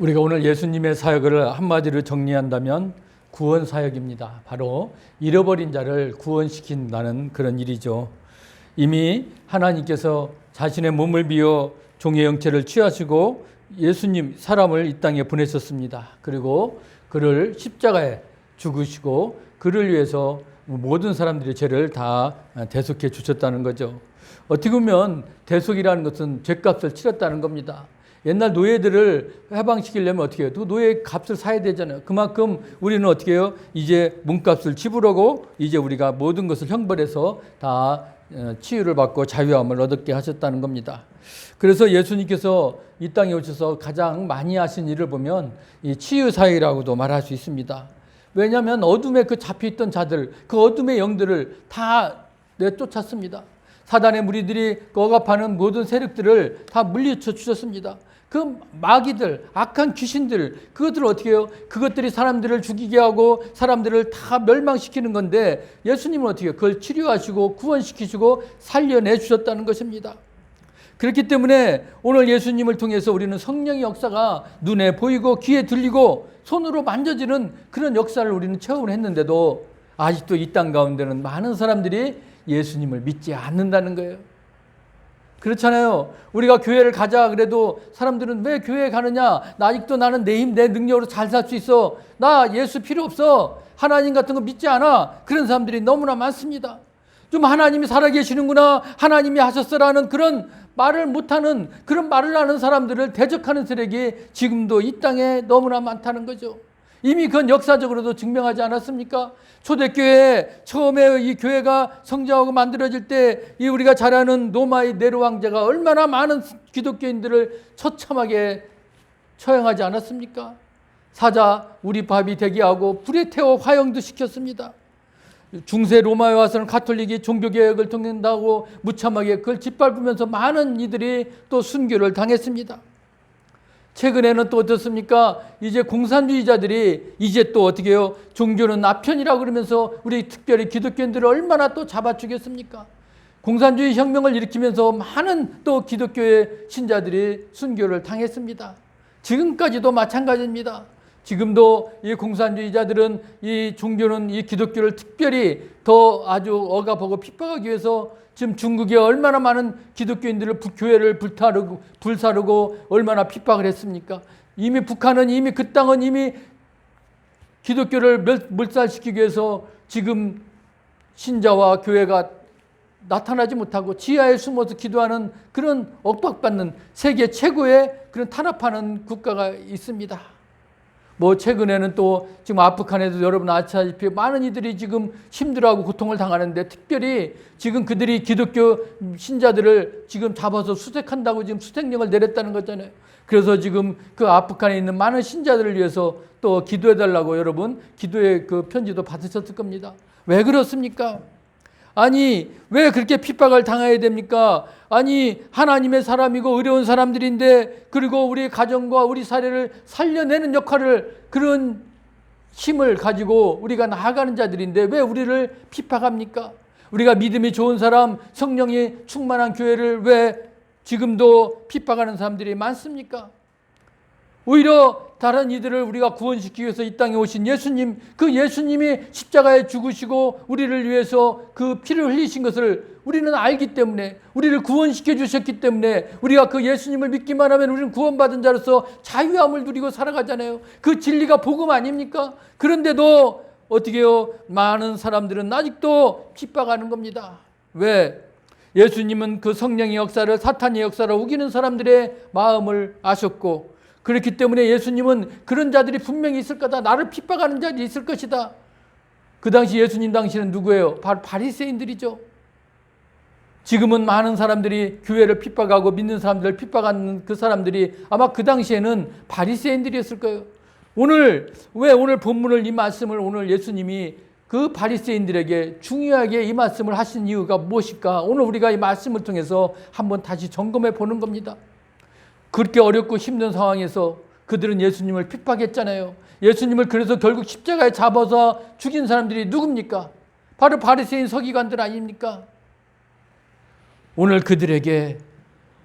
우리가 오늘 예수님의 사역을 한마디로 정리한다면 구원 사역입니다. 바로 잃어버린 자를 구원시킨다는 그런 일이죠. 이미 하나님께서 자신의 몸을 비워 종의 형체를 취하시고 예수님 사람을 이 땅에 보내셨습니다. 그리고 그를 십자가에 죽으시고 그를 위해서 모든 사람들의 죄를 다 대속해 주셨다는 거죠. 어떻게 보면 대속이라는 것은 죄값을 치렀다는 겁니다. 옛날 노예들을 해방시키려면 어떻게 해요? 또 노예 값을 사야 되잖아요. 그만큼 우리는 어떻게 해요? 이제 몸값을 지불하고 이제 우리가 모든 것을 형벌해서 다 어, 치유를 받고 자유함을 얻게 하셨다는 겁니다. 그래서 예수님께서 이 땅에 오셔서 가장 많이 하신 일을 보면 이 치유 사역이라고도 말할 수 있습니다. 왜냐하면 어둠에 그 잡혀있던 자들, 그 어둠의 영들을 다 내쫓았습니다. 사단의 무리들이 그 억압하는 모든 세력들을 다 물리쳐 주셨습니다. 그 마귀들, 악한 귀신들, 그것들을 어떻게 해요? 그것들이 사람들을 죽이게 하고 사람들을 다 멸망시키는 건데 예수님은 어떻게 해요? 그걸 치료하시고 구원시키시고 살려내 주셨다는 것입니다. 그렇기 때문에 오늘 예수님을 통해서 우리는 성령의 역사가 눈에 보이고 귀에 들리고 손으로 만져지는 그런 역사를 우리는 체험을 했는데도 아직도 이 땅 가운데는 많은 사람들이 예수님을 믿지 않는다는 거예요. 그렇잖아요. 우리가 교회를 가자 그래도 사람들은 왜 교회에 가느냐? 나 아직도 나는 내 힘, 내 능력으로 잘 살 수 있어. 나 예수 필요 없어. 하나님 같은 거 믿지 않아. 그런 사람들이 너무나 많습니다. 좀 하나님이 살아계시는구나. 하나님이 하셨어라는 그런 말을 못하는 그런 말을 하는 사람들을 대적하는 세력이 지금도 이 땅에 너무나 많다는 거죠. 이미 그건 역사적으로도 증명하지 않았습니까? 초대교회 처음에 이 교회가 성장하고 만들어질 때 이 우리가 잘 아는 로마의 네로 왕자가 얼마나 많은 기독교인들을 처참하게 처형하지 않았습니까? 사자 우리 밥이 되게 하고 불에 태워 화형도 시켰습니다. 중세 로마에 와서는 가톨릭이 종교개혁을 통한다고 무참하게 그걸 짓밟으면서 많은 이들이 또 순교를 당했습니다. 최근에는 또 어떻습니까? 이제 공산주의자들이 이제 또 어떻게 해요? 종교는 나편이라고 그러면서 우리 특별히 기독교인들을 얼마나 또 잡아 죽였습니까? 공산주의 혁명을 일으키면서 많은 또 기독교의 신자들이 순교를 당했습니다. 지금까지도 마찬가지입니다. 지금도 이 공산주의자들은 이 종교는 이 기독교를 특별히 더 아주 억압하고 핍박하기 위해서 지금 중국에 얼마나 많은 기독교인들을 교회를 불타르고 불사르고 얼마나 핍박을 했습니까? 이미 북한은 이미 그 땅은 이미 기독교를 물살시키기 위해서 지금 신자와 교회가 나타나지 못하고 지하에 숨어서 기도하는 그런 억박받는 세계 최고의 그런 탄압하는 국가가 있습니다. 뭐 최근에는 또 지금 아프간에도 여러분 아시다시피 많은 이들이 지금 힘들어하고 고통을 당하는데 특별히 지금 그들이 기독교 신자들을 지금 잡아서 수색한다고 지금 수색령을 내렸다는 거잖아요. 그래서 지금 그 아프간에 있는 많은 신자들을 위해서 또 기도해 달라고 여러분 기도의 그 편지도 받으셨을 겁니다. 왜 그렇습니까? 아니, 왜 그렇게 핍박을 당해야 됩니까? 아니, 하나님의 사람이고 어려운 사람들인데, 그리고 우리 가정과 우리 사례를 살려내는 역할을 그런 힘을 가지고 우리가 나아가는 자들인데, 왜 우리를 핍박합니까? 우리가 믿음이 좋은 사람, 성령이 충만한 교회를 왜 지금도 핍박하는 사람들이 많습니까? 오히려 다른 이들을 우리가 구원시키기 위해서 이 땅에 오신 예수님, 그 예수님이 십자가에 죽으시고 우리를 위해서 그 피를 흘리신 것을 우리는 알기 때문에 우리를 구원시켜 주셨기 때문에 우리가 그 예수님을 믿기만 하면 우리는 구원받은 자로서 자유함을 누리고 살아가잖아요. 그 진리가 복음 아닙니까? 그런데도 어떻게 해요? 많은 사람들은 아직도 핍박하는 겁니다. 왜? 예수님은 그 성령의 역사를 사탄의 역사를 우기는 사람들의 마음을 아셨고 그렇기 때문에 예수님은 그런 자들이 분명히 있을 거다. 나를 핍박하는 자들이 있을 것이다. 그 당시 예수님 당시는 누구예요? 바로 바리새인들이죠. 지금은 많은 사람들이 교회를 핍박하고 믿는 사람들을 핍박하는 그 사람들이 아마 그 당시에는 바리새인들이었을 거예요. 오늘 왜 오늘 본문을 이 말씀을 오늘 예수님이 그 바리새인들에게 중요하게 이 말씀을 하신 이유가 무엇일까? 오늘 우리가 이 말씀을 통해서 한번 다시 점검해 보는 겁니다. 그렇게 어렵고 힘든 상황에서 그들은 예수님을 핍박했잖아요. 예수님을 그래서 결국 십자가에 잡아서 죽인 사람들이 누굽니까? 바로 바리새인 서기관들 아닙니까? 오늘 그들에게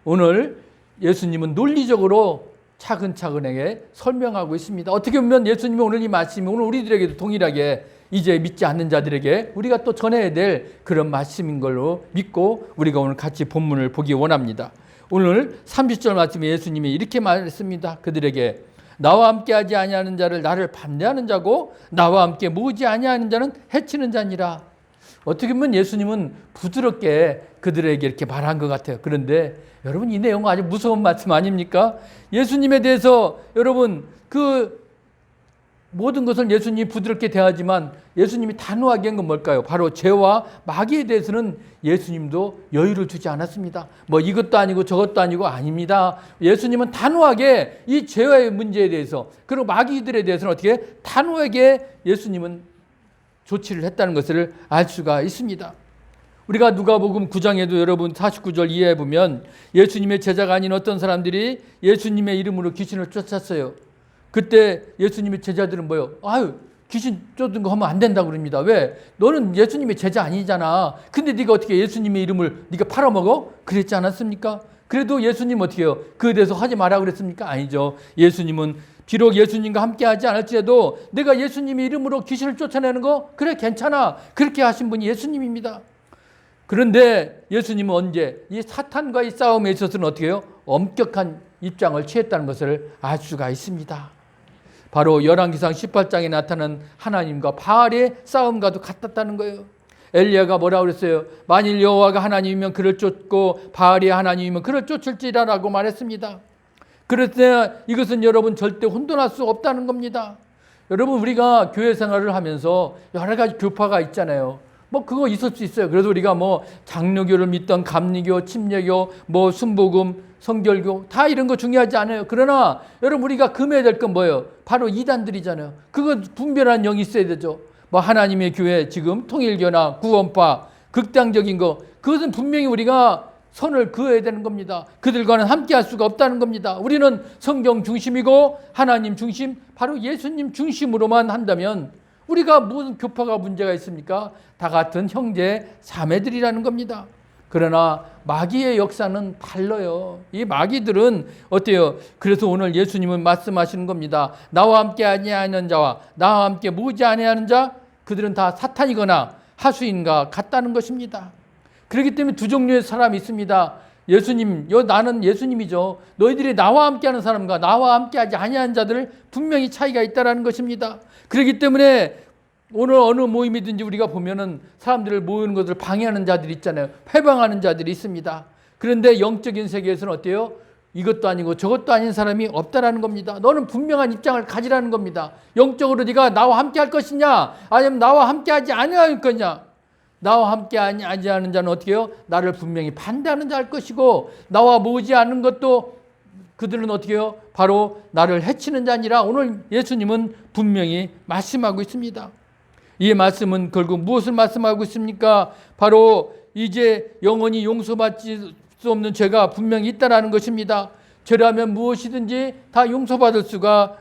오늘 예수님은 논리적으로 차근차근하게 설명하고 있습니다. 어떻게 보면 예수님이 오늘 이 말씀이 오늘 우리들에게도 동일하게 이제 믿지 않는 자들에게 우리가 또 전해야 될 그런 말씀인 걸로 믿고 우리가 오늘 같이 본문을 보기 원합니다. 오늘 30절 말씀에 예수님이 이렇게 말했습니다. 그들에게 나와 함께 하지 아니하는 자를 나를 반대하는 자고 나와 함께 모으지 아니하는 자는 해치는 자니라. 어떻게 보면 예수님은 부드럽게 그들에게 이렇게 말한 것 같아요. 그런데 여러분 이 내용 아주 무서운 말씀 아닙니까? 예수님에 대해서 여러분 그 모든 것을 예수님이 부드럽게 대하지만 예수님이 단호하게 한 건 뭘까요? 바로 죄와 마귀에 대해서는 예수님도 여유를 주지 않았습니다. 뭐 이것도 아니고 저것도 아니고 아닙니다. 예수님은 단호하게 이 죄와의 문제에 대해서 그리고 마귀들에 대해서는 어떻게 단호하게 예수님은 조치를 했다는 것을 알 수가 있습니다. 우리가 누가복음 9장에도 여러분 49절 이해해 보면 예수님의 제자가 아닌 어떤 사람들이 예수님의 이름으로 귀신을 쫓았어요. 그때 예수님의 제자들은 뭐요? 아유, 귀신 쫓은 거 하면 안 된다고 그럽니다. 왜? 너는 예수님의 제자 아니잖아. 근데 네가 어떻게 예수님의 이름을 네가 팔아먹어? 그랬지 않았습니까? 그래도 예수님 어떻게 해요? 그에 대해서 하지 마라 그랬습니까? 아니죠. 예수님은 비록 예수님과 함께 하지 않을지라도 내가 예수님의 이름으로 귀신을 쫓아내는 거 그래 괜찮아. 그렇게 하신 분이 예수님입니다. 그런데 예수님은 언제 이 사탄과의 싸움에 있어서는 어떻게 해요? 엄격한 입장을 취했다는 것을 알 수가 있습니다. 바로 열왕기상 18장에 나타난 하나님과 바알의 싸움과도 같았다는 거예요. 엘리야가 뭐라 그랬어요? 만일 여호와가 하나님이면 그를 쫓고 바알이 하나님이면 그를 쫓을지라라고 말했습니다. 때 이것은 여러분 절대 혼돈할 수 없다는 겁니다. 여러분 우리가 교회 생활을 하면서 여러 가지 교파가 있잖아요. 뭐 그거 있을 수 있어요. 그래서 우리가 뭐 장로교를 믿던 감리교, 침례교, 뭐 순복음, 성결교 다 이런 거 중요하지 않아요. 그러나 여러분 우리가 금해야 될 건 뭐예요? 바로 이단들이잖아요. 그거 분별한 영이 있어야 되죠. 뭐 하나님의 교회 지금 통일교나 구원파 극단적인 거 그것은 분명히 우리가 선을 그어야 되는 겁니다. 그들과는 함께 할 수가 없다는 겁니다. 우리는 성경 중심이고 하나님 중심 바로 예수님 중심으로만 한다면 우리가 무슨 교파가 문제가 있습니까? 다 같은 형제 자매들이라는 겁니다. 그러나 마귀의 역사는 달라요. 이 마귀들은 어때요? 그래서 오늘 예수님은 말씀하시는 겁니다. 나와 함께 아니하는 자와 나와 함께 모지 아니하는 자 그들은 다 사탄이거나 하수인과 같다는 것입니다. 그렇기 때문에 두 종류의 사람이 있습니다. 예수님, 여 나는 예수님이죠. 너희들이 나와 함께하는 사람과 나와 함께하지 아니하는 자들 분명히 차이가 있다라는 것입니다. 그렇기 때문에 오늘 어느 모임이든지 우리가 보면은 사람들을 모이는 것을 방해하는 자들이 있잖아요. 회방하는 자들이 있습니다. 그런데 영적인 세계에서는 어때요? 이것도 아니고 저것도 아닌 사람이 없다라는 겁니다. 너는 분명한 입장을 가지라는 겁니다. 영적으로 네가 나와 함께 할 것이냐? 아니면 나와 함께 하지 아니할 거냐? 나와 함께 하지 않는 자는 어떻게 해요? 나를 분명히 반대하는 자일 것이고 나와 모으지 않는 것도 그들은 어떻게 해요? 바로 나를 해치는 자니라 오늘 예수님은 분명히 말씀하고 있습니다. 이 말씀은 결국 무엇을 말씀하고 있습니까? 바로 이제 영원히 용서받지 수 없는 죄가 분명히 있다라는 것입니다. 죄라면 무엇이든지 다 용서받을 수가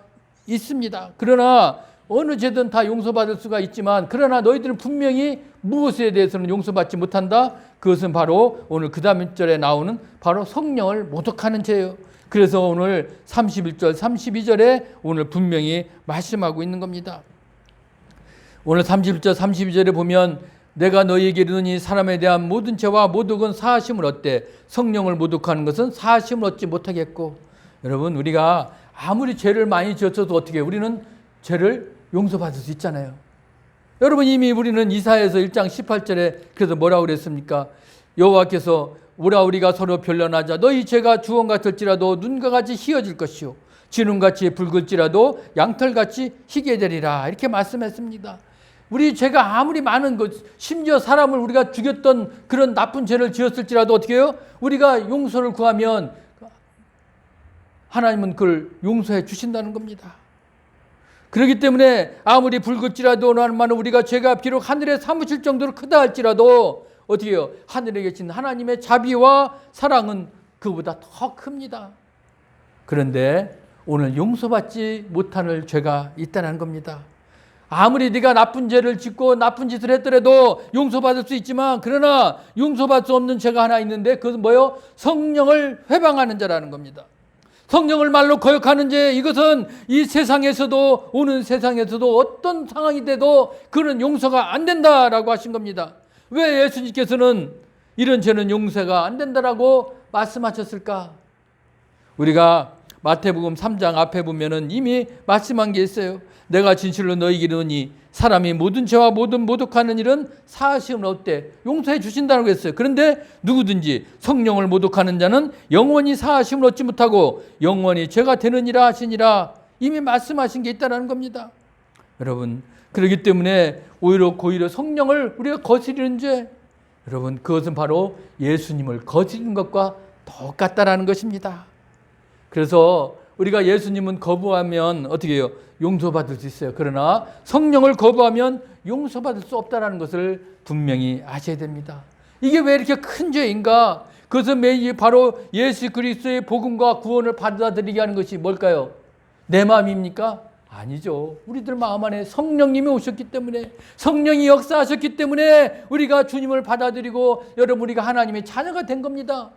있습니다. 그러나 어느 죄든 다 용서받을 수가 있지만 그러나 너희들은 분명히 무엇에 대해서는 용서받지 못한다. 그것은 바로 오늘 그 다음 절에 나오는 바로 성령을 모독하는 죄예요. 그래서 오늘 31절, 32절에 오늘 분명히 말씀하고 있는 겁니다. 오늘 31절, 32절에 보면 내가 너희에게 이르노니 사람에 대한 모든 죄와 모독은 사하심을 얻되 성령을 모독하는 것은 사하심을 얻지 못하겠고 여러분 우리가 아무리 죄를 많이 지었어도 어떻게 우리는 죄를 용서받을 수 있잖아요. 여러분 이미 우리는 이사에서 1장 18절에 그래서 뭐라고 그랬습니까? 여호와께서 오라 우리가 서로 변론하자 너희 죄가 주원 같을지라도 눈과 같이 희어질 것이요 진웅같이 붉을지라도 양털같이 희게 되리라 이렇게 말씀했습니다. 우리 죄가 아무리 많은 것, 심지어 사람을 우리가 죽였던 그런 나쁜 죄를 지었을지라도 어떻게 해요? 우리가 용서를 구하면 하나님은 그걸 용서해 주신다는 겁니다. 그렇기 때문에 아무리 붉을지라도 나는 우리가 죄가 비록 하늘에 사무칠 정도로 크다 할지라도 어떻게 해요? 하늘에 계신 하나님의 자비와 사랑은 그보다 더 큽니다. 그런데 오늘 용서받지 못하는 죄가 있다는 겁니다. 아무리 네가 나쁜 죄를 짓고 나쁜 짓을 했더라도 용서받을 수 있지만 그러나 용서받을 수 없는 죄가 하나 있는데 그것은 뭐요? 성령을 회방하는 자라는 겁니다. 성령을 말로 거역하는지 이것은 이 세상에서도 오는 세상에서도 어떤 상황이 돼도 그는 용서가 안 된다라고 하신 겁니다. 왜 예수님께서는 이런 죄는 용서가 안 된다라고 말씀하셨을까? 우리가 마태복음 3장 앞에 보면은 이미 말씀한 게 있어요. 내가 진실로 너희에게 이르노니 사람이 모든 죄와 모든 모독하는 일은 사하심은 없대. 용서해 주신다고 했어요. 그런데 누구든지 성령을 모독하는 자는 영원히 사하심을 얻지 못하고 영원히 죄가 되느니라 하시니라. 이미 말씀하신 게 있다라는 겁니다. 여러분, 그렇기 때문에 오히려 고히려 성령을 우리가 거스리는 죄 여러분, 그것은 바로 예수님을 거스리는 것과 똑같다라는 것입니다. 그래서 우리가 예수님은 거부하면 어떻게 해요? 용서받을 수 있어요. 그러나 성령을 거부하면 용서받을 수 없다는 것을 분명히 아셔야 됩니다. 이게 왜 이렇게 큰 죄인가? 그것은 매 바로 예수 그리스도의 복음과 구원을 받아들이게 하는 것이 뭘까요? 내 마음입니까? 아니죠. 우리들 마음 안에 성령님이 오셨기 때문에 성령이 역사하셨기 때문에 우리가 주님을 받아들이고 여러분 우리가 하나님의 자녀가 된 겁니다.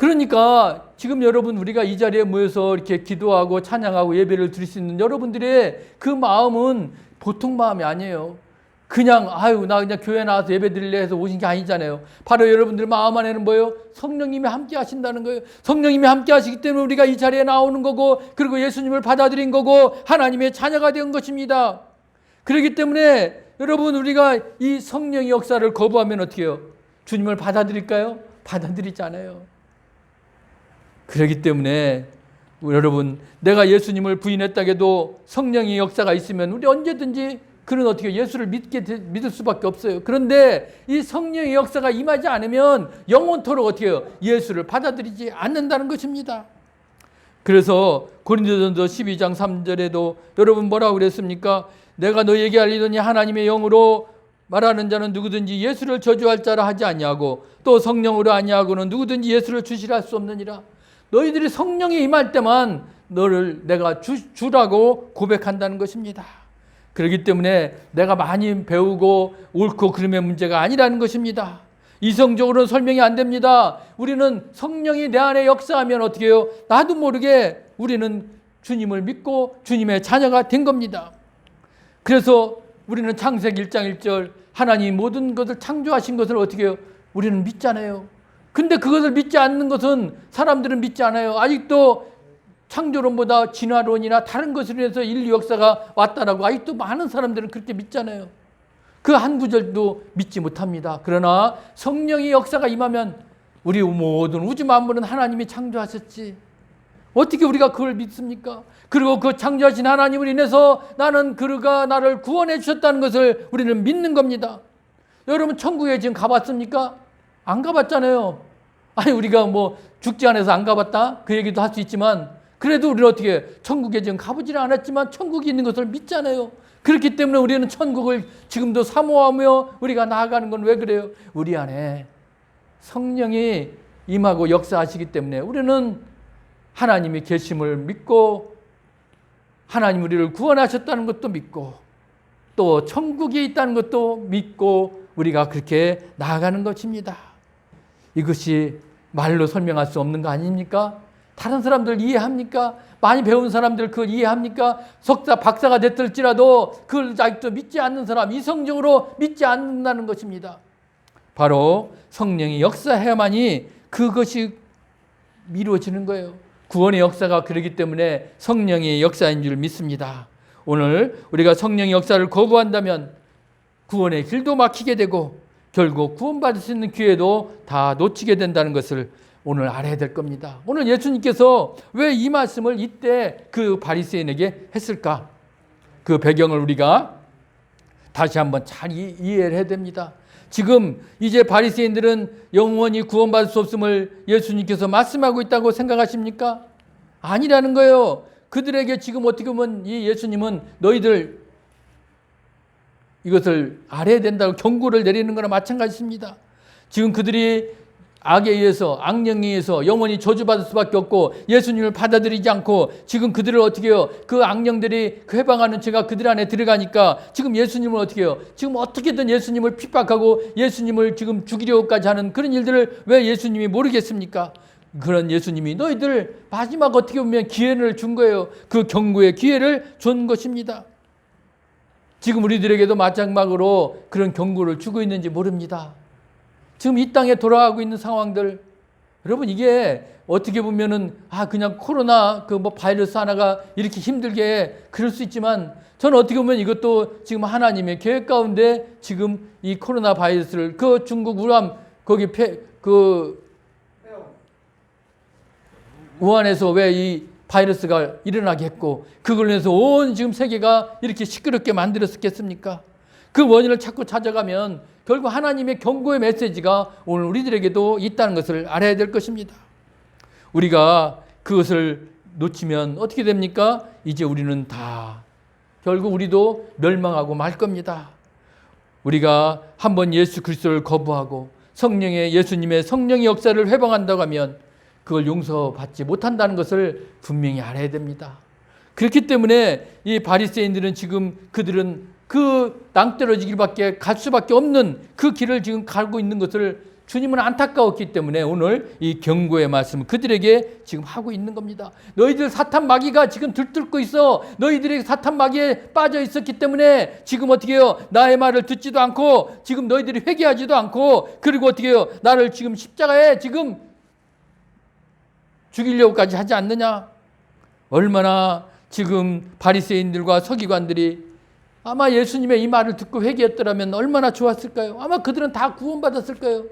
그러니까 지금 여러분 우리가 이 자리에 모여서 이렇게 기도하고 찬양하고 예배를 드릴 수 있는 여러분들의 그 마음은 보통 마음이 아니에요. 그냥 아유 나 그냥 교회 나와서 예배 드릴래 해서 오신 게 아니잖아요. 바로 여러분들 마음 안에는 뭐예요? 성령님이 함께 하신다는 거예요. 성령님이 함께 하시기 때문에 우리가 이 자리에 나오는 거고 그리고 예수님을 받아들인 거고 하나님의 자녀가 된 것입니다. 그렇기 때문에 여러분 우리가 이 성령의 역사를 거부하면 어떻게 해요? 주님을 받아들일까요? 받아들이지 않아요. 그렇기 때문에 여러분 내가 예수님을 부인했다 해도 성령의 역사가 있으면 우리 언제든지 그는 어떻게 예수를 믿게 믿을 수밖에 없어요. 그런데 이 성령의 역사가 임하지 않으면 영원토록 어떻게 해요? 예수를 받아들이지 않는다는 것입니다. 그래서 고린도전서 12장 3절에도 여러분 뭐라고 그랬습니까? 내가 너에게 알리더니 하나님의 영으로 말하는 자는 누구든지 예수를 저주할 자라 하지 아니하고 또 성령으로 아니하고는 누구든지 예수를 주시라 수 없느니라. 너희들이 성령이 임할 때만 너를 내가 주, 주라고 고백한다는 것입니다. 그렇기 때문에 내가 많이 배우고 옳고 그름의 문제가 아니라는 것입니다. 이성적으로는 설명이 안 됩니다. 우리는 성령이 내 안에 역사하면 어떻게 해요? 나도 모르게 우리는 주님을 믿고 주님의 자녀가 된 겁니다. 그래서 우리는 창세기 1장 1절 하나님 모든 것을 창조하신 것을 어떻게 해요? 우리는 믿잖아요. 근데 그것을 믿지 않는 것은 사람들은 믿지 않아요. 아직도 창조론보다 진화론이나 다른 것을 위해서 인류 역사가 왔다라고 아직도 많은 사람들은 그렇게 믿잖아요. 그 한 구절도 믿지 못합니다. 그러나 성령의 역사가 임하면 우리 모든 우주 만물은 하나님이 창조하셨지. 어떻게 우리가 그걸 믿습니까? 그리고 그 창조하신 하나님을 인해서 나는 그가 나를 구원해 주셨다는 것을 우리는 믿는 겁니다. 여러분 천국에 지금 가봤습니까? 안 가봤잖아요. 아니 우리가 뭐 죽지 않아서 안 가봤다 그 얘기도 할 수 있지만 그래도 우리는 어떻게 천국에 지금 가보지 않았지만 천국이 있는 것을 믿잖아요. 그렇기 때문에 우리는 천국을 지금도 사모하며 우리가 나아가는 건 왜 그래요? 우리 안에 성령이 임하고 역사하시기 때문에 우리는 하나님이 계심을 믿고 하나님 우리를 구원하셨다는 것도 믿고 또 천국이 있다는 것도 믿고 우리가 그렇게 나아가는 것입니다. 이것이 말로 설명할 수 없는 거 아닙니까? 다른 사람들 이해합니까? 많이 배운 사람들 그걸 이해합니까? 석사, 박사가 됐을지라도 그걸 아직도 믿지 않는 사람, 이성적으로 믿지 않는다는 것입니다. 바로 성령이 역사해야만이 그것이 이루어지는 거예요. 구원의 역사가 그러기 때문에 성령의 역사인 줄 믿습니다. 오늘 우리가 성령의 역사를 거부한다면 구원의 길도 막히게 되고 결국 구원받을 수 있는 기회도 다 놓치게 된다는 것을 오늘 알아야 될 겁니다. 오늘 예수님께서 왜 이 말씀을 이때 그 바리새인에게 했을까? 그 배경을 우리가 다시 한번 잘 이해를 해야 됩니다. 지금 이제 바리새인들은 영원히 구원받을 수 없음을 예수님께서 말씀하고 있다고 생각하십니까? 아니라는 거예요. 그들에게 지금 어떻게 보면 이 예수님은 너희들 이것을 알아야 된다고 경고를 내리는 거나 마찬가지입니다. 지금 그들이 악에 의해서 악령에 의해서 영원히 저주받을 수밖에 없고 예수님을 받아들이지 않고 지금 그들을 어떻게 해요? 그 악령들이 그 해방하는 죄가 그들 안에 들어가니까 지금 예수님을 어떻게 해요? 지금 어떻게든 예수님을 핍박하고 예수님을 지금 죽이려고까지 하는 그런 일들을 왜 예수님이 모르겠습니까? 그런 예수님이 너희들 마지막 어떻게 보면 기회를 준 거예요. 그 경고의 기회를 준 것입니다. 지금 우리들에게도 마지막으로 그런 경고를 주고 있는지 모릅니다. 지금 이 땅에 돌아가고 있는 상황들 여러분 이게 어떻게 보면은 아 그냥 코로나 그 뭐 바이러스 하나가 이렇게 힘들게 그럴 수 있지만 저는 어떻게 보면 이것도 지금 하나님의 계획 가운데 지금 이 코로나 바이러스를 그 중국 우함 거기 폐, 그 우한에서 왜 이 바이러스가 일어나게 했고 그걸로 인해서 온 지금 세계가 이렇게 시끄럽게 만들었겠습니까? 그 원인을 찾고 찾아가면 결국 하나님의 경고의 메시지가 오늘 우리들에게도 있다는 것을 알아야 될 것입니다. 우리가 그것을 놓치면 어떻게 됩니까? 이제 우리는 다 결국 우리도 멸망하고 말 겁니다. 우리가 한번 예수 그리스도를 거부하고 성령의 예수님의 성령의 역사를 회방한다고 하면 그걸 용서받지 못한다는 것을 분명히 알아야 됩니다. 그렇기 때문에 이 바리새인들은 지금 그들은 그 낭떠러지길밖에 갈 수밖에 없는 그 길을 지금 가고 있는 것을 주님은 안타까웠기 때문에 오늘 이 경고의 말씀을 그들에게 지금 하고 있는 겁니다. 너희들 사탄 마귀가 지금 들뚫고 있어. 너희들이 사탄 마귀에 빠져 있었기 때문에 지금 어떻게 해요? 나의 말을 듣지도 않고 지금 너희들이 회개하지도 않고 그리고 어떻게 해요? 나를 지금 십자가에 지금 죽이려고까지 하지 않느냐? 얼마나 지금 바리새인들과 서기관들이 아마 예수님의 이 말을 듣고 회개했더라면 얼마나 좋았을까요? 아마 그들은 다 구원받았을 거예요.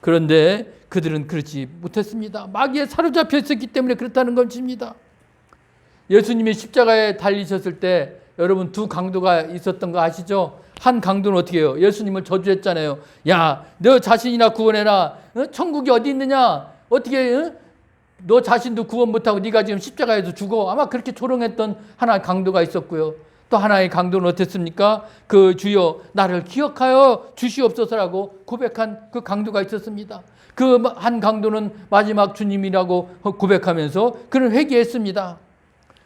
그런데 그들은 그렇지 못했습니다. 마귀에 사로잡혀 있었기 때문에 그렇다는 것입니다. 예수님이 십자가에 달리셨을 때 여러분 두 강도가 있었던 거 아시죠? 한 강도는 어떻게 해요? 예수님을 저주했잖아요. 야, 너 자신이나 구원해라. 어? 천국이 어디 있느냐? 어떻게 어? 너 자신도 구원 못하고 네가 지금 십자가에서 죽어. 아마 그렇게 조롱했던 하나의 강도가 있었고요. 또 하나의 강도는 어땠습니까? 그 주여 나를 기억하여 주시옵소서라고 고백한 그 강도가 있었습니다. 그 한 강도는 마지막 주님이라고 고백하면서 그는 회개했습니다.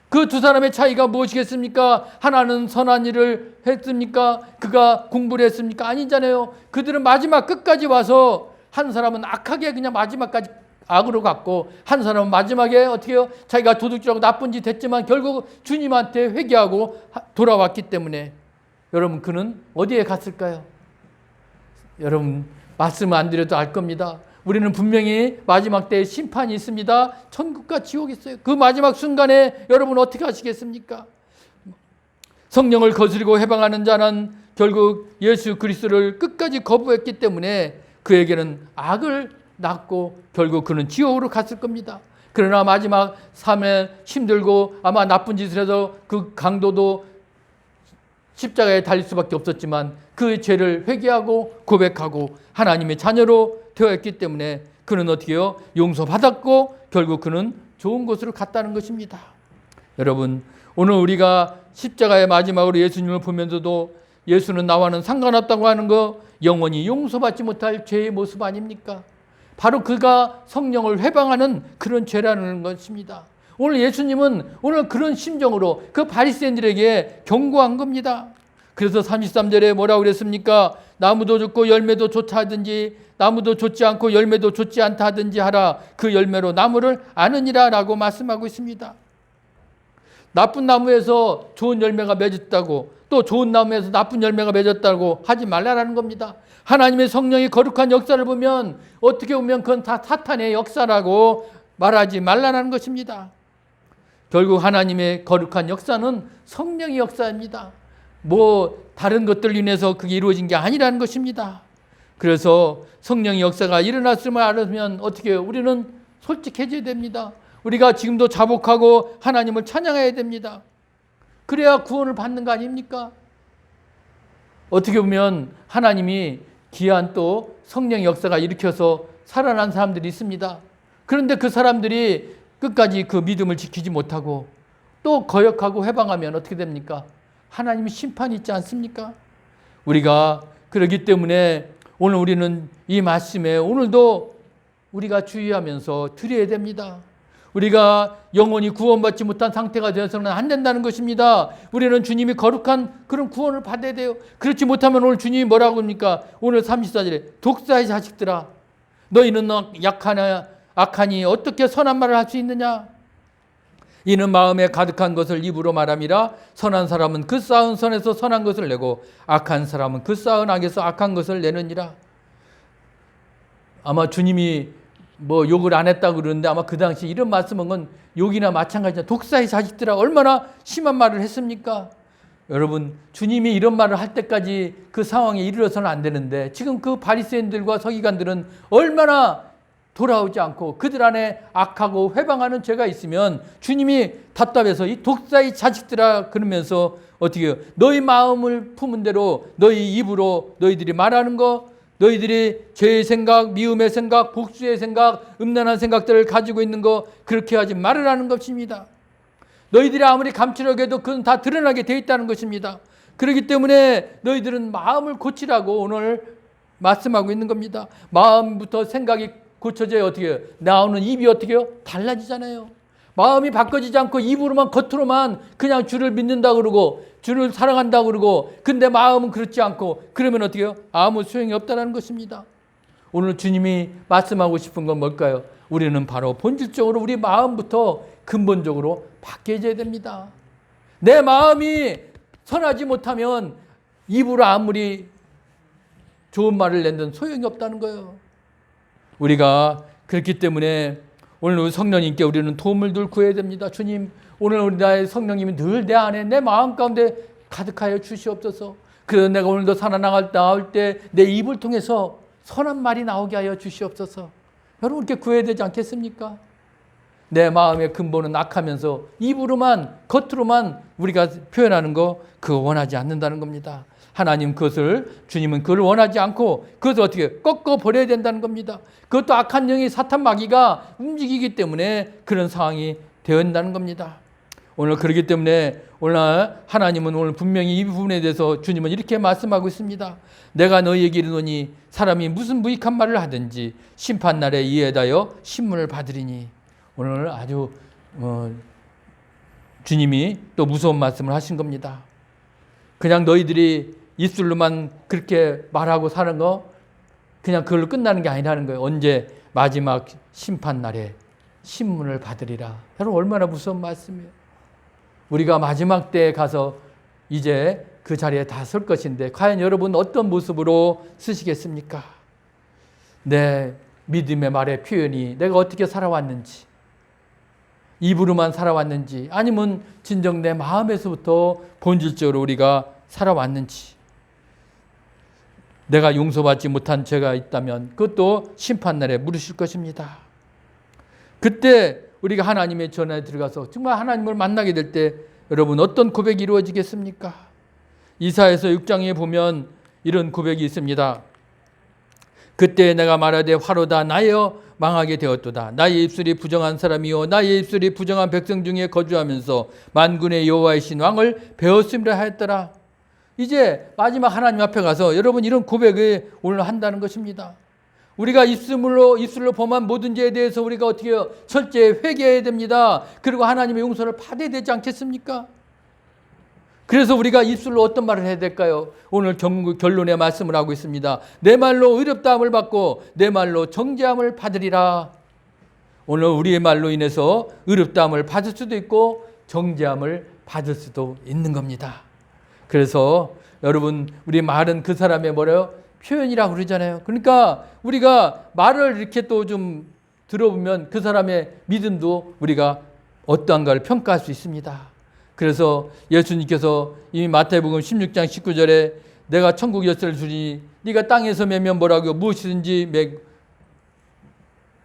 그 두 사람의 차이가 무엇이겠습니까? 하나는 선한 일을 했습니까? 그가 공부를 했습니까? 아니잖아요. 그들은 마지막 끝까지 와서 한 사람은 악하게 그냥 마지막까지 악으로 갔고 한 사람은 마지막에 어떻게 해요? 자기가 도둑질하고 나쁜 짓 했지만 결국 주님한테 회개하고 돌아왔기 때문에 여러분 그는 어디에 갔을까요? 여러분 말씀 안 드려도 알 겁니다. 우리는 분명히 마지막 때에 심판이 있습니다. 천국과 지옥이 있어요. 그 마지막 순간에 여러분 어떻게 하시겠습니까? 성령을 거스리고 해방하는 자는 결국 예수 그리스도를 끝까지 거부했기 때문에 그에게는 악을 낳고 결국 그는 지옥으로 갔을 겁니다. 그러나 마지막 삶에 힘들고 아마 나쁜 짓을 해서 그 강도도 십자가에 달릴 수밖에 없었지만 그 죄를 회개하고 고백하고 하나님의 자녀로 되었기 때문에 그는 어떻게 요 용서받았고 결국 그는 좋은 곳으로 갔다는 것입니다. 여러분, 오늘 우리가 십자가의 마지막으로 예수님을 보면서도 예수는 나와는 상관없다고 하는 거 영원히 용서받지 못할 죄의 모습 아닙니까? 바로 그가 성령을 회방하는 그런 죄라는 것입니다. 오늘 예수님은 오늘 그런 심정으로 그 바리새인들에게 경고한 겁니다. 그래서 33절에 뭐라고 그랬습니까? 나무도 좋고 열매도 좋다 하든지 나무도 좋지 않고 열매도 좋지 않다 하든지 하라 그 열매로 나무를 아느니라 라고 말씀하고 있습니다. 나쁜 나무에서 좋은 열매가 맺었다고 또 좋은 나무에서 나쁜 열매가 맺었다고 하지 말라라는 겁니다. 하나님의 성령이 거룩한 역사를 보면 어떻게 보면 그건 다 사탄의 역사라고 말하지 말라는 것입니다. 결국 하나님의 거룩한 역사는 성령의 역사입니다. 뭐 다른 것들 인해서 그게 이루어진 게 아니라는 것입니다. 그래서 성령의 역사가 일어났음을 알으면 어떻게 해요? 우리는 솔직해져야 됩니다. 우리가 지금도 자복하고 하나님을 찬양해야 됩니다. 그래야 구원을 받는 거 아닙니까? 어떻게 보면 하나님이 귀한 또 성령 역사가 일으켜서 살아난 사람들이 있습니다. 그런데 그 사람들이 끝까지 그 믿음을 지키지 못하고 또 거역하고 해방하면 어떻게 됩니까? 하나님의 심판이 있지 않습니까? 우리가 그러기 때문에 오늘 우리는 이 말씀에 오늘도 우리가 주의하면서 드려야 됩니다. 우리가 영원히 구원받지 못한 상태가 되어서는 안 된다는 것입니다. 우리는 주님이 거룩한 그런 구원을 받아야 돼요. 그렇지 못하면 오늘 주님이 뭐라고 합니까? 오늘 34절에 독사의 자식들아 너희는 약하나 악하니 어떻게 선한 말을 할 수 있느냐? 이는 마음에 가득한 것을 입으로 말함이라 선한 사람은 그 쌓은 선에서 선한 것을 내고 악한 사람은 그 쌓은 악에서 악한 것을 내느니라. 아마 주님이 뭐 욕을 안 했다고 그러는데 아마 그 당시 이런 말씀은 건 욕이나 마찬가지야. 독사의 자식들아 얼마나 심한 말을 했습니까? 여러분 주님이 이런 말을 할 때까지 그 상황에 이르러서는 안 되는데 지금 그 바리새인들과 서기관들은 얼마나 돌아오지 않고 그들 안에 악하고 회방하는 죄가 있으면 주님이 답답해서 이 독사의 자식들아 그러면서 어떻게 해요? 너희 마음을 품은 대로 너희 입으로 너희들이 말하는 거 너희들이 죄의 생각, 미움의 생각, 복수의 생각, 음란한 생각들을 가지고 있는 거 그렇게 하지 말으라는 것입니다. 너희들이 아무리 감추려고 해도 그건 다 드러나게 돼 있다는 것입니다. 그렇기 때문에 너희들은 마음을 고치라고 오늘 말씀하고 있는 겁니다. 마음부터 생각이 고쳐져야 어떻게 해요? 나오는 입이 어떻게 해요? 달라지잖아요. 마음이 바꿔지지 않고 입으로만 겉으로만 그냥 주를 믿는다 그러고 주를 사랑한다 그러고 근데 마음은 그렇지 않고 그러면 어떻게 해요? 아무 소용이 없다는 것입니다. 오늘 주님이 말씀하고 싶은 건 뭘까요? 우리는 바로 본질적으로 우리 마음부터 근본적으로 바뀌어져야 됩니다. 내 마음이 선하지 못하면 입으로 아무리 좋은 말을 낸든 소용이 없다는 거예요. 우리가 그렇기 때문에 오늘 성령님께 우리는 도움을 늘 구해야 됩니다. 주님, 오늘 우리 나의 성령님이 늘 내 안에 내 마음 가운데 가득하여 주시옵소서. 그래서 내가 오늘도 살아나갈 때 나올 때 내 입을 통해서 선한 말이 나오게 하여 주시옵소서. 여러분 이렇게 구해야 되지 않겠습니까? 내 마음의 근본은 악하면서 입으로만 겉으로만 우리가 표현하는 거 그거 원하지 않는다는 겁니다. 하나님 그것을 주님은 그걸 원하지 않고 그것을 어떻게 꺾어 버려야 된다는 겁니다. 그것도 악한 영이 사탄 마귀가 움직이기 때문에 그런 상황이 되었다는 겁니다. 오늘 그렇기 때문에 오늘 하나님은 오늘 분명히 이 부분에 대해서 주님은 이렇게 말씀하고 있습니다. 내가 너희에게 이르노니 사람이 무슨 무익한 말을 하든지 심판 날에 이에 대하여 신문을 받으리니 오늘 아주 어, 주님이 또 무서운 말씀을 하신 겁니다. 그냥 너희들이 입술로만 그렇게 말하고 사는 거 그냥 그걸로 끝나는 게 아니라는 거예요. 언제 마지막 심판 날에 신문을 받으리라. 여러분 얼마나 무서운 말씀이에요. 우리가 마지막 때에 가서 이제 그 자리에 다 설 것인데 과연 여러분 어떤 모습으로 쓰시겠습니까? 내 믿음의 말의 표현이 내가 어떻게 살아왔는지 입으로만 살아왔는지 아니면 진정 내 마음에서부터 본질적으로 우리가 살아왔는지 내가 용서받지 못한 죄가 있다면 그것도 심판날에 물으실 것입니다. 그때 우리가 하나님의 전에 들어가서 정말 하나님을 만나게 될 때 여러분 어떤 고백이 이루어지겠습니까? 이사에서 6장에 보면 이런 고백이 있습니다. 그때 내가 말하되 화로다 나여 망하게 되었도다. 나의 입술이 부정한 사람이요 나의 입술이 부정한 백성 중에 거주하면서 만군의 여호와이신 왕을 배웠음이라 하였더라. 이제 마지막 하나님 앞에 가서 여러분 이런 고백을 오늘 한다는 것입니다. 우리가 입술로 입술로 범한 모든 죄에 대해서 우리가 어떻게? 철저히 회개해야 됩니다. 그리고 하나님의 용서를 받아야 되지 않겠습니까? 그래서 우리가 입술로 어떤 말을 해야 될까요? 오늘 결론의 말씀을 하고 있습니다. 내 말로 의롭다함을 받고 내 말로 정죄함을 받으리라. 오늘 우리의 말로 인해서 의롭다함을 받을 수도 있고 정죄함을 받을 수도 있는 겁니다. 그래서 여러분 우리 말은 그 사람의 뭐래요? 표현이라고 그러잖아요. 그러니까 우리가 말을 이렇게 또 좀 들어보면 그 사람의 믿음도 우리가 어떠한가를 평가할 수 있습니다. 그래서 예수님께서 이미 마태복음 16장 19절에 내가 천국 열쇠를 주니 네가 땅에서 매면 뭐라고 무엇이든지 매,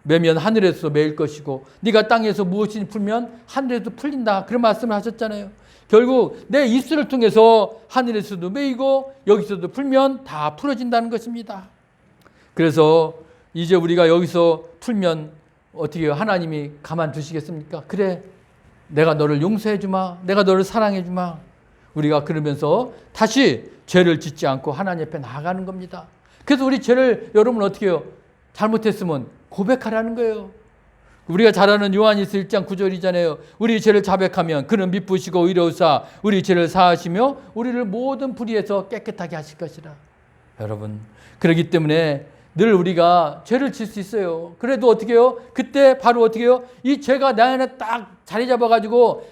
매면 하늘에서 매일 것이고 네가 땅에서 무엇이든지 풀면 하늘에서 풀린다. 그런 말씀을 하셨잖아요. 결국 내 입술을 통해서 하늘에서도 매이고 여기서도 풀면 다 풀어진다는 것입니다. 그래서 이제 우리가 여기서 풀면 어떻게 하나님이 가만 두시겠습니까? 그래, 내가 너를 용서해 주마. 내가 너를 사랑해 주마. 우리가 그러면서 다시 죄를 짓지 않고 하나님 앞에 나아가는 겁니다. 그래서 우리 죄를 여러분 어떻게 해요? 잘못했으면 고백하라는 거예요. 우리가 잘 아는 요한일서 1장 9절이잖아요. 우리 죄를 자백하면 그는 미쁘시고 의로우사 우리 죄를 사하시며 우리를 모든 불의에서 깨끗하게 하실 것이라. 여러분, 그렇기 때문에 늘 우리가 죄를 질 수 있어요. 그래도 어떻게 해요? 그때 바로 어떻게 해요? 이 죄가 내 안에 딱 자리 잡아가지고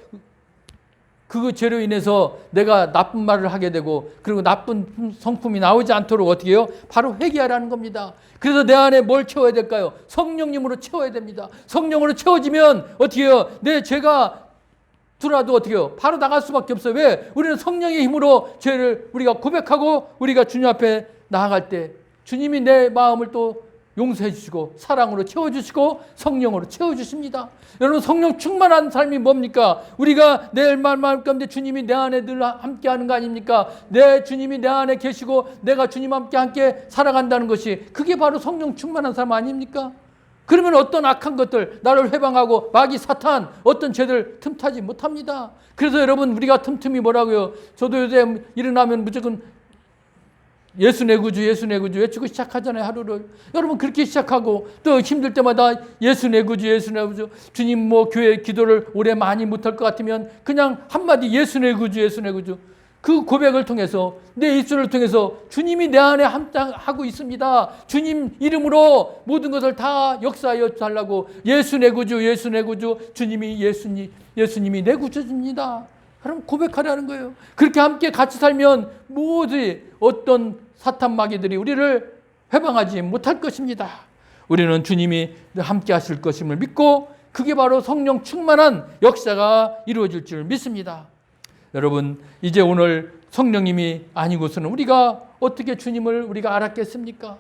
그 죄로 인해서 내가 나쁜 말을 하게 되고 그리고 나쁜 성품이 나오지 않도록 어떻게 해요? 바로 회개하라는 겁니다. 그래서 내 안에 뭘 채워야 될까요? 성령님으로 채워야 됩니다. 성령으로 채워지면 어떻게 해요? 내 죄가 들어도 어떻게 해요? 바로 나갈 수밖에 없어요. 왜? 우리는 성령의 힘으로 죄를 우리가 고백하고 우리가 주님 앞에 나아갈 때 주님이 내 마음을 또 용서해 주시고 사랑으로 채워 주시고 성령으로 채워 주십니다. 여러분 성령 충만한 삶이 뭡니까? 우리가 내 말만 가운데 주님이 내 안에 늘 함께 하는 거 아닙니까? 내 주님이 내 안에 계시고 내가 주님 함께 함께 살아간다는 것이 그게 바로 성령 충만한 삶 아닙니까? 그러면 어떤 악한 것들 나를 회방하고 마귀 사탄 어떤 죄들 틈타지 못합니다. 그래서 여러분 우리가 틈틈이 뭐라고요? 저도 요새 일어나면 무조건 예수 내 구주 예수 내 구주 외치고 시작하잖아요 하루를 여러분 그렇게 시작하고 또 힘들 때마다 예수 내 구주 예수 내 구주 주님 뭐 교회 기도를 오래 많이 못할 것 같으면 그냥 한마디 예수 내 구주 예수 내 구주 그 고백을 통해서 내 입술을 통해서 주님이 내 안에 함께하고 있습니다. 주님 이름으로 모든 것을 다 역사하여 달라고 예수 내 구주 예수 내 구주 주님이 예수님 예수님이 내 구주입니다. 그럼 고백하라는 거예요. 그렇게 함께 같이 살면 모두 어떤 사탄 마귀들이 우리를 해방하지 못할 것입니다. 우리는 주님이 함께 하실 것임을 믿고 그게 바로 성령 충만한 역사가 이루어질 줄 믿습니다. 여러분, 이제 오늘 성령님이 아니고서는 우리가 어떻게 주님을 우리가 알았겠습니까?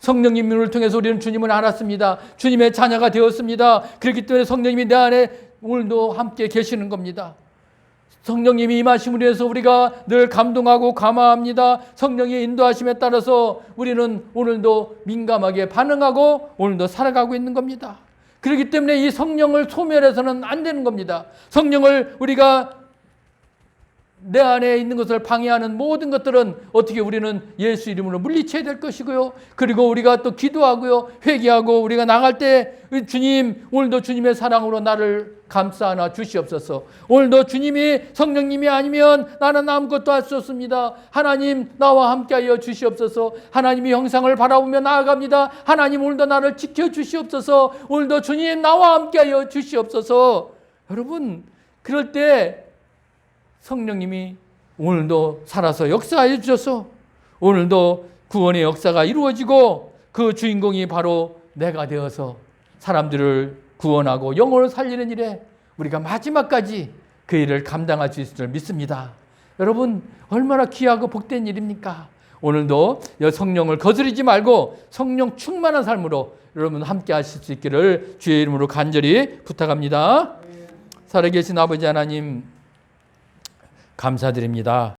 성령님을 통해서 우리는 주님을 알았습니다. 주님의 자녀가 되었습니다. 그렇기 때문에 성령님이 내 안에 오늘도 함께 계시는 겁니다. 성령님이 임하심으로 해서 우리가 늘 감동하고 감화합니다. 성령의 인도하심에 따라서 우리는 오늘도 민감하게 반응하고 오늘도 살아가고 있는 겁니다. 그렇기 때문에 이 성령을 소멸해서는 안 되는 겁니다. 성령을 우리가 내 안에 있는 것을 방해하는 모든 것들은 어떻게 우리는 예수 이름으로 물리쳐야 될 것이고요. 그리고 우리가 또 기도하고요. 회개하고 우리가 나갈 때 주님 오늘도 주님의 사랑으로 나를 감싸 안아 주시옵소서. 오늘도 주님이 성령님이 아니면 나는 아무것도 할 수 없습니다. 하나님 나와 함께하여 주시옵소서. 하나님의 형상을 바라보며 나아갑니다. 하나님 오늘도 나를 지켜 주시옵소서. 오늘도 주님 나와 함께하여 주시옵소서. 여러분 그럴 때 성령님이 오늘도 살아서 역사하여 주셔서 오늘도 구원의 역사가 이루어지고 그 주인공이 바로 내가 되어서 사람들을 구원하고 영혼을 살리는 일에 우리가 마지막까지 그 일을 감당할 수 있을 줄 믿습니다. 여러분 얼마나 귀하고 복된 일입니까? 오늘도 성령을 거스르지 말고 성령 충만한 삶으로 여러분 함께 하실 수 있기를 주의 이름으로 간절히 부탁합니다. 살아계신 아버지 하나님 감사드립니다.